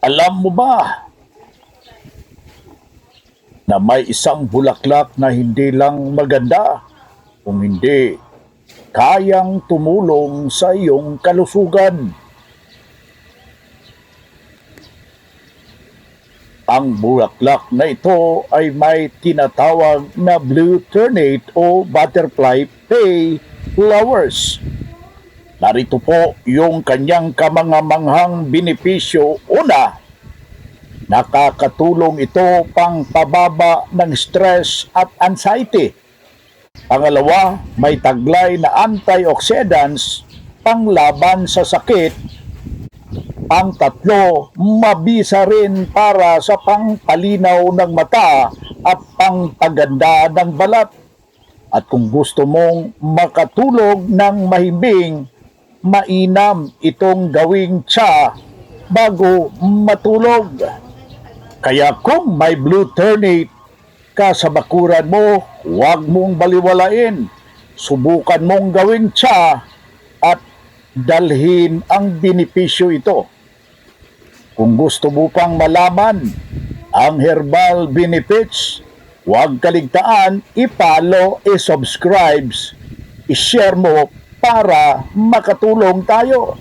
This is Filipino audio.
Alam mo ba na may isang bulaklak na hindi lang maganda, kung hindi kayang tumulong sa iyong kalusugan. Ang bulaklak na ito ay may tinatawag na blue ternate o butterfly pay flowers. Narito po yung kanyang kamangamanghang benepisyo. Una, nakakatulong ito pang pababa ng stress at anxiety. Pangalawa, may taglay na antioxidants panglaban sa sakit ang tatlo, mabisa rin para sa pangpalinaw ng mata at pangpaganda ng balat. At kung gusto mong makatulog ng mahimbing, mainam itong gawing tsa bago matulog. Kaya kung may blue ternate ka sa bakuran mo, huwag mong baliwalain. Subukan mong gawing tsa at dalhin ang benepisyo ito. Kung gusto mo pang malaman ang herbal benefits, huwag kaligtaan i-follow, i-subscribe, i-share mo para makatulong tayo.